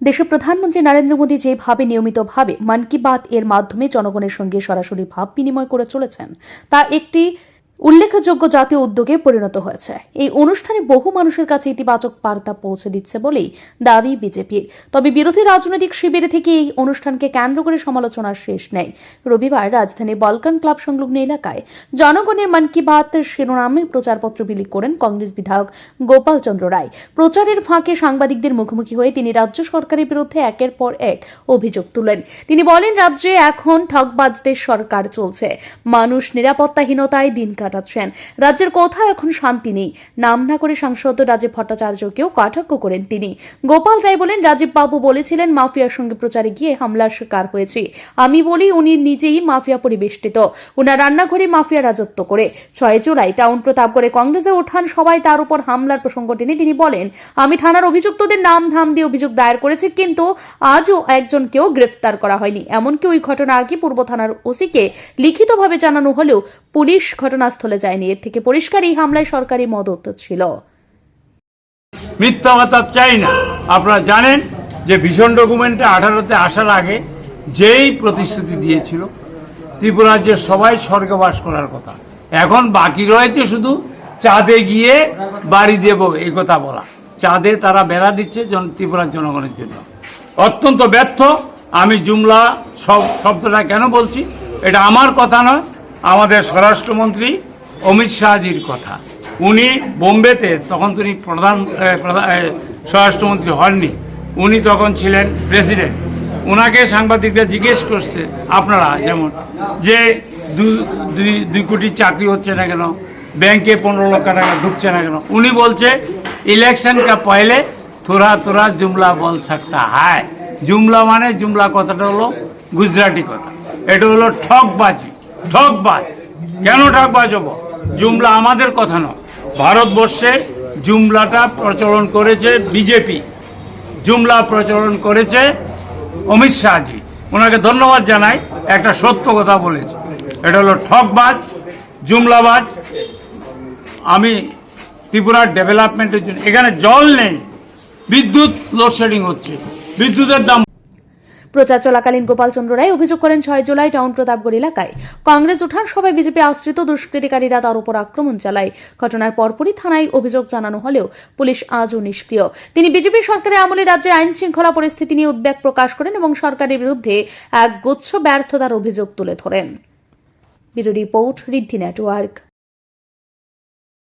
দেশের প্রধানমন্ত্রী নরেন্দ্র মোদী যেভাবে নিয়মিতভাবে মন কি বাত এর মাধ্যমে জনগণের সঙ্গে সরাসরি ভাব বিনিময় করে চলেছেন, তা একটি উল্লেখযোগ্য জাতীয় উদ্যোগে পরিণত হয়েছে। এই অনুষ্ঠানে বহু মানুষের কাছে ইতিবাচক বার্তা পৌঁছে দিচ্ছে বলেই দাবি বিজেপির। তবে বিরোধী রাজনৈতিক শিবির থেকে এই অনুষ্ঠানকে কেন্দ্র করে সমালোচনার শেষ নেই। রবিবার রাজধানীর বলকান ক্লাব সংলগ্ন এলাকায় জনগণের মন কি বাত শিরোনামে প্রচারপত্র বিলি করেন কংগ্রেস বিধায়ক গোপাল চন্দ্র রায়। প্রচারের ফাঁকে সাংবাদিকদের মুখোমুখি হয়ে তিনি রাজ্য সরকারের বিরুদ্ধে একের পর এক অভিযোগ তুলেন। তিনি বলেন, রাজ্যে এখন ঠকবাজদের সরকার চলছে। মানুষ নিরাপত্তাহীনতায় দিন কাটাচ্ছেন রাজ্যের কোথাও এখন শান্তি নেই। নাম না করে সাংসদ রাজীব ভট্টাচার্যকেও কটাক্ষ করেন তিনি। গোপাল রায় বলেন, রাজীব বাবু বলেছিলেন, মাফিয়ার সঙ্গে প্রচারে গিয়ে হামলার শিকার হয়েছি। আমি বলি, উনি নিজেই মাফিয়া পরিবেষ্টিত। ওনার রান্নাঘরে মাফিয়া রাজত্ব করে। ছয় জুলাই টাউন প্রতাপগড়ে কংগ্রেসে ওঠান সবাই, তার উপর হামলার প্রসঙ্গ টেনে তিনি বলেন, আমি থানার অভিযুক্তদের নাম ধাম দিয়ে অভিযোগ দায়ের করেছি, কিন্তু আজও একজনকেও গ্রেফতার করা হয়নি। এমনকি ওই ঘটনা আগে পূর্ব থানার ওসিকে লিখিতভাবে জানানো হলেও পুলিশ ঘটনাস্থলে যায়নি। এর থেকে পরিষ্কার এই হামলায় সরকারি মদত ছিল। মিথ্যা কথা চাই না। আপনারা জানেন যে ভীষণ ডকুমেন্টে আঠারোতে আসার আগে যেই প্রতিশ্রুতি দিয়েছিল ত্রিপুরা যে সবাই স্বর্গে বাস করার কথা। এখন বাকি রয়েছে শুধু চাঁদে গিয়ে বাড়ি দেব এই কথা বলা। চাঁদে তারা বেড়া দিচ্ছে ত্রিপুরার জনগণের জন্য। অত্যন্ত ব্যর্থ। আমি জুমলা সব শব্দটা কেন বলছি? এটা আমার কথা নয়। আমাদের স্বরাষ্ট্রমন্ত্রী অমিত শাহজির কথা। উনি বোম্বেতে তখন তিনি প্রধান স্বরাষ্ট্রমন্ত্রী হননি। উনি তখন ছিলেন প্রেসিডেন্ট। ওনাকে সাংবাদিকরা জিজ্ঞেস করছে, আপনারা যেমন, যে দুই কোটি চাকরি হচ্ছে না কেন? ব্যাংকে পনেরো লক্ষ টাকা ঢুকছে না কেন? উনি বলছে ইলেকশন কা পহলে থোড়া থোড়া জুমলা বল সাকতা হায়। জুমলা মানে জুমলা কথাটা হলো গুজরাটি কথা। এটা হলো ঠকবাজি ঠকবাজ কেন ঠকবাজ হব জুমলা আমাদের কথা নয়। ভারতবর্ষে জুমলাটা প্রচলন করেছে বিজেপি। জুমলা প্রচলন করেছে অমিত শাহজি। ওনাকে ধন্যবাদ জানাই, একটা সত্য কথা বলেছে। এটা হলো ঠকবাজ জুমলাবাজ। আমি ত্রিপুরার ডেভেলপমেন্টের জন্য এখানে জল নেই। বিদ্যুৎ লোডশেডিং হচ্ছে। বিদ্যুতের দাম প্রচার চলাকালীন গোপাল চন্দ্র রায় অভিযোগ করেন, ছয় জুলাই টাউন প্রতাপগড় এলাকায় কংগ্রেস উঠান সভায় বিজেপি আশ্রিত দুষ্কৃতিকারীরা তার উপর আক্রমণ চালায়। ঘটনার পরপরই থানায় অভিযোগ জানানো হলেও পুলিশ আজও নিষ্ক্রিয়। তিনি বিজেপি সরকারের আমলে রাজ্যের আইন শৃঙ্খলা পরিস্থিতি নিয়ে উদ্বেগ প্রকাশ করেন এবং সরকারের বিরুদ্ধে এক গুচ্ছ ব্যর্থতার অভিযোগ তুলে ধরেন। Report Riddhi network.